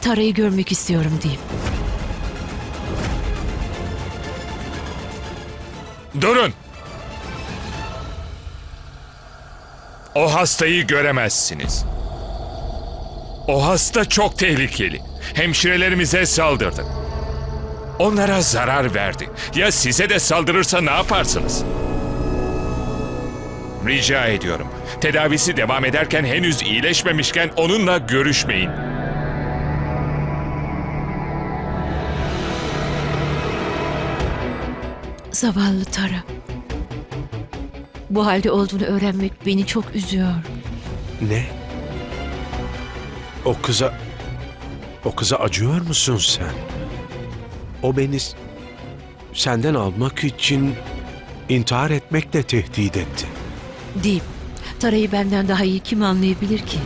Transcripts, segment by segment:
Tara'yı görmek istiyorum diyeyim. Durun! O hastayı göremezsiniz. O hasta çok tehlikeli. Hemşirelerimize saldırdı. Onlara zarar verdi. Ya size de saldırırsa ne yaparsınız? Rica ediyorum. Tedavisi devam ederken henüz iyileşmemişken onunla görüşmeyin. Zavallı Tara. Bu halde olduğunu öğrenmek beni çok üzüyor. Ne? O kıza... O kıza acıyor musun sen? O beni senden almak için intihar etmekle tehdit etti. Deyip Tara'yı benden daha iyi kim anlayabilir ki?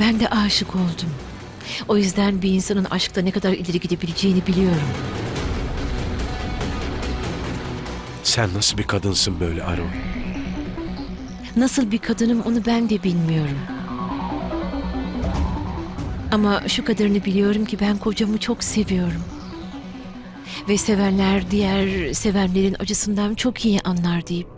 Ben de aşık oldum. O yüzden bir insanın aşkta ne kadar ileri gidebileceğini biliyorum. Sen nasıl bir kadınsın böyle Aroy? Nasıl bir kadınım onu ben de bilmiyorum. Ama şu kadarını biliyorum ki ben kocamı çok seviyorum. Ve sevenler diğer sevenlerin acısından çok iyi anlar deyip.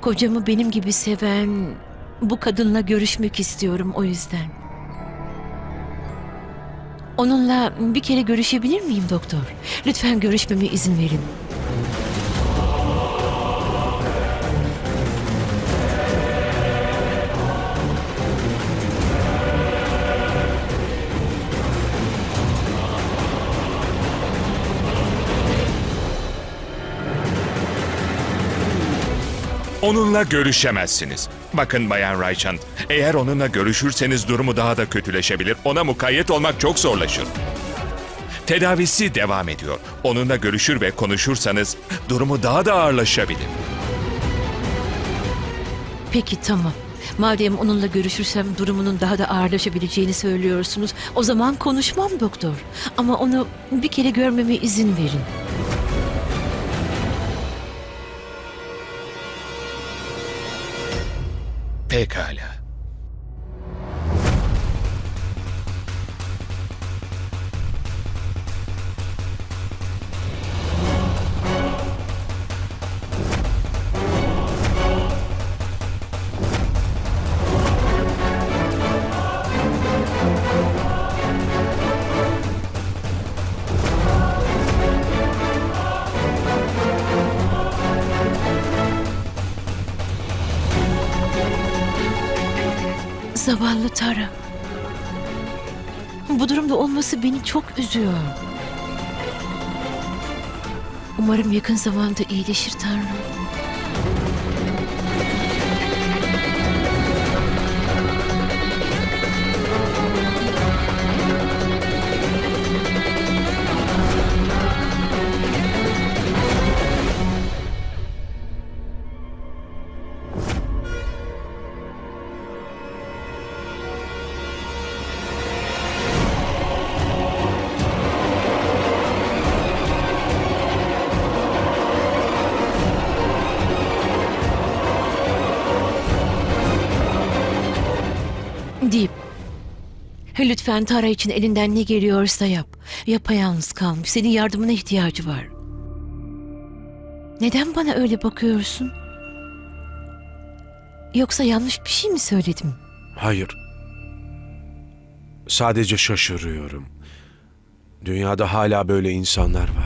Kocamı benim gibi seven bu kadınla görüşmek istiyorum o yüzden. Onunla bir kere görüşebilir miyim doktor? Lütfen görüşmeme izin verin. Onunla görüşemezsiniz. Bakın Bayan Raychand, eğer onunla görüşürseniz durumu daha da kötüleşebilir. Ona mukayyet olmak çok zorlaşır. Tedavisi devam ediyor. Onunla görüşür ve konuşursanız durumu daha da ağırlaşabilir. Peki tamam. Madem onunla görüşürsem durumunun daha da ağırlaşabileceğini söylüyorsunuz. O zaman konuşmam doktor. Ama onu bir kere görmeme izin verin. Pekala. Zavallı Tara. Bu durumda olması beni çok üzüyor. Umarım yakın zamanda iyileşir Tanrım. Deyip Lütfen Tara için elinden ne geliyorsa yap. Yapayalnız kalmış. Senin yardımına ihtiyacı var. Neden bana öyle bakıyorsun? Yoksa yanlış bir şey mi söyledim? Hayır. Sadece şaşırıyorum. Dünyada hala böyle insanlar var